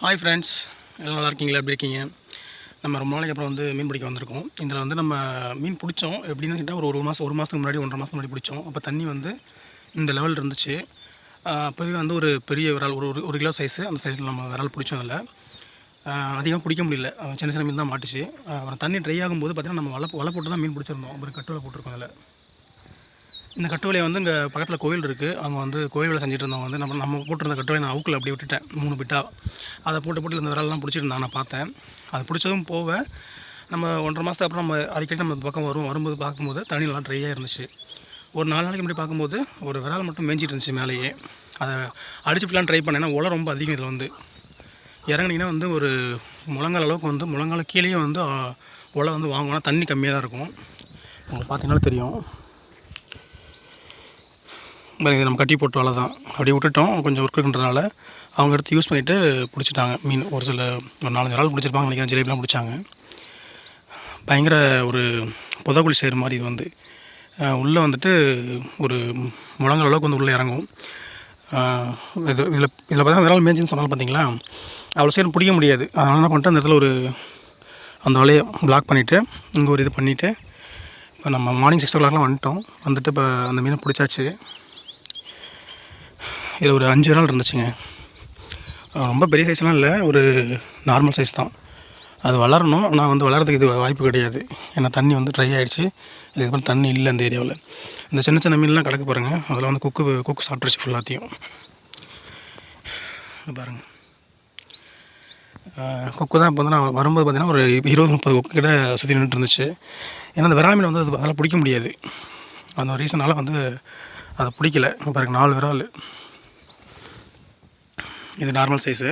Hi friends எல்லாம் நல்லா இருக்கீங்களா? எப்படி இருக்கீங்க? நம்ம ரொம்ப நாளைக்கு அப்புறம் வந்து மீன் பிடிக்க வந்திருக்கோம். இதில் வந்து நம்ம மீன் பிடிச்சோம். எப்படின்னு கேட்டால் ஒரு ஒரு மாதம் ஒரு மாதத்துக்கு முன்னாடி ஒன்றரை மாதம் முன்னாடி பிடிச்சோம். அப்போ தண்ணி வந்து இந்த லெவல் இருந்துச்சு. அப்போவே வந்து ஒரு பெரிய விரால் ஒரு ஒரு ஒரு கிலோ சைஸு அந்த சைஸில் நம்ம விரால் பிடிச்சோம் அதில். அதிகம் பிடிக்க முடியல. சின்ன சின்ன மீன் தான் மாட்டுச்சு. அப்புறம் தண்ணி ட்ரை ஆகும்போது பார்த்திங்கன்னா நம்ம வலை வலை போட்டு தான் மீன் பிடிச்சிருந்தோம். அப்புறம் கட்டுவில் போட்டிருக்கோம் அதில். இந்த கட்டுவலையை வந்து இங்கே பக்கத்தில் கோயில் இருக்குது அவங்க வந்து கோயில் வேலை செஞ்சுட்டு இருந்தவங்க வந்து நம்ம நம்ம போட்டிருந்த கட்டுவலை நான் அவுக்கில் அப்படி விட்டுட்டேன். மூணு பிட்டா. அதை போட்டு போட்டு இந்த விரலாம் பிடிச்சிருந்தாங்க நான் பார்த்தேன். அது பிடிச்சதும் போக நம்ம ஒன்றரை மாதத்துக்கு அப்புறம் நம்ம அடிக்கடி நம்ம பக்கம் வரும். வரும்போது பார்க்கும்போது தண்ணி நல்லா ட்ரையாக இருந்துச்சு. ஒரு நாலு நாளைக்கு முன்னாடி பார்க்கும்போது ஒரு விரால் மட்டும் மேய்ஞ்சிட்டு இருந்துச்சு மேலேயே. அதை அடிச்சுட்டுலாம் ட்ரை பண்ணேன் ஏன்னா உலை ரொம்ப அதிகம் இதில் வந்து. இறங்குனீங்கன்னா வந்து ஒரு முழங்கால் அளவுக்கு வந்து முழங்கால கீழேயே வந்து உலை வந்து வாங்கணும் தண்ணி கம்மியாக தான் இருக்கும். உங்களுக்கு பார்த்தீங்கன்னா தெரியும். பாருங்க இது நம்ம கட்டி போட்டு அவ்வளோ தான். அப்படியே விட்டுட்டோம். கொஞ்சம் ஒர்க் இருக்குன்றதுனால அவங்க எடுத்து யூஸ் பண்ணிவிட்டு பிடிச்சிட்டாங்க. மீன் ஒரு சில ஒரு நாலஞ்சு நாள் பிடிச்சிருப்பாங்க நினைக்கிறேன். ஜிலேபிலாம் பிடிச்சாங்க. பயங்கர ஒரு புதக்குழி செய்கிற மாதிரி இது வந்து. உள்ளே வந்துட்டு ஒரு முழங்கல் அளவுக்கு வந்து உள்ளே இறங்கும். இது இதில் இதில் பார்த்தீங்கன்னா விரால் மேய்ஞ்சின்னு சொன்னாலும் பார்த்தீங்களா? அவ்வளோ சீக்கிரம் பிடிக்க முடியாது. அதனால் என்ன பண்ணிட்டு அந்த இடத்துல ஒரு அந்த வலையை பிளாக் பண்ணிவிட்டு இங்கே ஒரு இது பண்ணிவிட்டு இப்போ நம்ம மார்னிங் சிக்ஸ் ஓ கிளாக்லாம் வந்துட்டோம். வந்துட்டு இப்போ அந்த மீனை பிடிச்சாச்சு. இது ஒரு அஞ்சு நாள் இருந்துச்சுங்க. ரொம்ப பெரிய சைஸ்லாம் இல்லை ஒரு நார்மல் சைஸ் தான். அது வளரணும். ஆனால் வந்து வளரதுக்கு இது வாய்ப்பு கிடையாது. ஏன்னா தண்ணி வந்து ட்ரை ஆகிடுச்சு இதுக்கப்புறம் தண்ணி இல்லை அந்த ஏரியாவில் இந்த சின்ன சின்ன மீன்லாம் கிடக்கு பாருங்கள் அதில் வந்து குக்கு குக்கு சாப்பிட்ருச்சு ஃபுல்லாத்தையும் பாருங்கள் கொக்கு தான் இப்போ வந்து நான் வரும்போது பார்த்தீங்கன்னா ஒரு இருபது முப்பது கொக்கு கிட்ட சுற்றி நின்றுட்டு இருந்துச்சு. ஏன்னா அந்த விரால் மீன் வந்து அது அதெல்லாம் பிடிக்க முடியாது. அந்த ரீசனால் வந்து அதை பிடிக்கல. பாருங்கள் நாலு விரால். இது நார்மல் சைஸு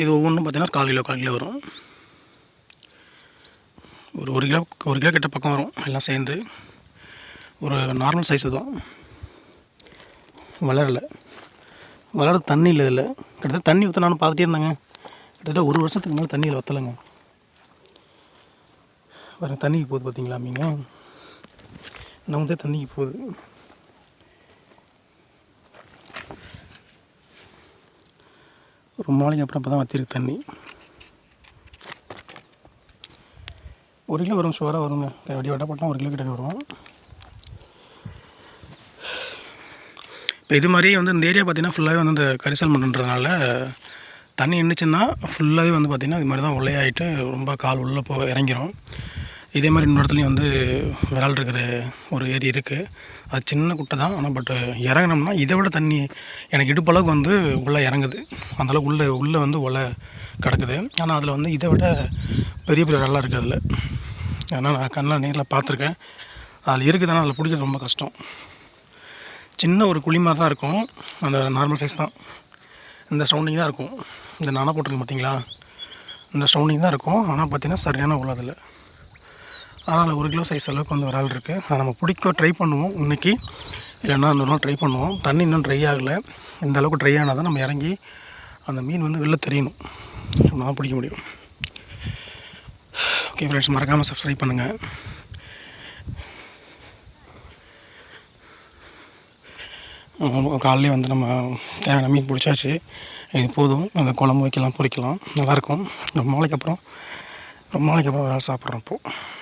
இது ஒவ்வொன்றும் பார்த்தீங்கன்னா கால் கிலோ கால் கிலோ வரும். ஒரு ஒரு கிலோ ஒரு கிலோ கிட்ட பக்கம் வரும் எல்லாம் சேர்ந்து. ஒரு நார்மல் சைஸு தான். வளரலை. வளர தண்ணி இல்லை இதில். கிட்டத்தட்ட தண்ணி ஊற்ற நானும் பார்த்துட்டே இருந்தாங்க. கிட்டத்தட்ட ஒரு வருஷத்துக்கு மேலே தண்ணியில் வத்தலைங்க பாருங்கள் தண்ணிக்கு போகுது பார்த்தீங்களா நான் வந்து தண்ணிக்கு போகுது. ரொம்ப நாளைக்கு அப்புறம் இப்போ தான் வற்றிருக்கு தண்ணி. ஒரு கிலோ வரும் சுவராக வருங்க. வெடி வட்டை போட்டால் ஒரு கிலோ கிட்ட வரும். இப்போ இது மாதிரியே வந்து இந்த ஏரியா பார்த்தீங்கன்னா ஃபுல்லாகவே வந்து இந்த கரிசல் மண்ணுன்றதுனால தண்ணி நின்றுச்சுன்னா ஃபுல்லாகவே வந்து பார்த்திங்கன்னா இது மாதிரி தான் உள்ளேயாயிட்டு ரொம்ப கால் உள்ளே போ இறங்கிரும். இதே மாதிரி இன்னொரு இடத்துலையும் வந்து விரால் இருக்கிற ஒரு ஏரி இருக்குது அது சின்ன குட்டை தான் ஆனால் பட் இறங்கினோம்னா இதை விட தண்ணி எனக்கு இடுப்பளவுக்கு வந்து உள்ளே இறங்குது. அந்தளவுக்கு உள்ளே உள்ளே வந்து உலை கிடக்குது. ஆனால் அதில் வந்து இதை விட பெரிய பெரிய விரலாம் இருக்குது அதில். ஏன்னா நான் கண்ணில் நேரில் பார்த்துருக்கேன். அதில் இருக்குதுன்னா அதில் பிடிக்கிறது ரொம்ப கஷ்டம். சின்ன ஒரு குழி மாதிரி தான் இருக்கும். அந்த நார்மல் சைஸ் தான். இந்த சவுண்டிங் தான் இருக்கும். இந்த நானா போட்டிருக்கேன் பார்த்தீங்களா இந்த சவுண்டிங் தான் இருக்கும். ஆனால் பார்த்தீங்கன்னா சரியான உள்ளதில்லை அதில். அதனால் ஒரு கிலோ சைஸ் அளவுக்கு வந்து விரால் இருக்குது அதை நம்ம பிடிக்க ட்ரை பண்ணுவோம் இன்னைக்கு. இல்லைன்னா இன்னொரு நாள் ட்ரை பண்ணுவோம். தண்ணி இன்னும் ட்ரை ஆகலை. இந்த அளவுக்கு ட்ரை ஆனால் தான் நம்ம இறங்கி அந்த மீன் வந்து வெளில தெரியணும். அப்படி தான் பிடிக்க முடியும். ஓகே ஃப்ரெண்ட்ஸ் மறக்காமல் சப்ஸ்கிரைப் பண்ணுங்கள் காலையிலே வந்து நம்ம தேவையான மீன் பிடிச்சாச்சு. இது போதும். அந்த குழம்பு வைக்கலாம் பொரிக்கலாம் நல்லாயிருக்கும் ரொம்ப நாளைக்கு அப்புறம் ரொம்ப நாளைக்கு அப்புறம் வேலை சாப்பிட்றோம் இப்போது